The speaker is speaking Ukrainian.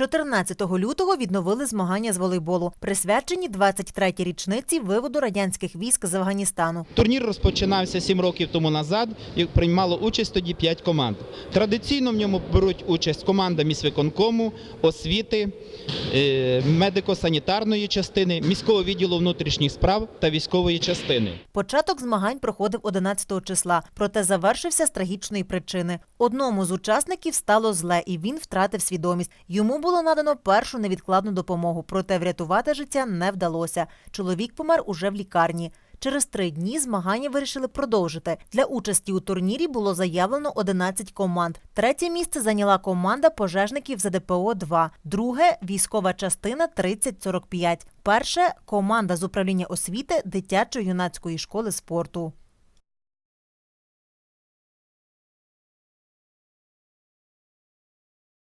14 лютого відновили змагання з волейболу, присвячені 23-й річниці виводу радянських військ з Афганістану. Турнір розпочинався сім років тому назад і приймало участь тоді п'ять команд. Традиційно в ньому беруть участь команда міськвиконкому, освіти, е, медико-санітарної частини, міського відділу внутрішніх справ та військової частини. Початок змагань проходив 11 числа, проте завершився з трагічної причини. Одному з учасників стало зле, і він втратив свідомість. Йому було надано першу невідкладну допомогу, проте врятувати життя не вдалося. Чоловік помер уже в лікарні. Через три дні змагання вирішили продовжити. Для участі у турнірі було заявлено 11 команд. Третє місце зайняла команда пожежників ЗДПО 2 друге військова частина 3045. Перше команда з управління освіти дитячо-юнацької школи спорту.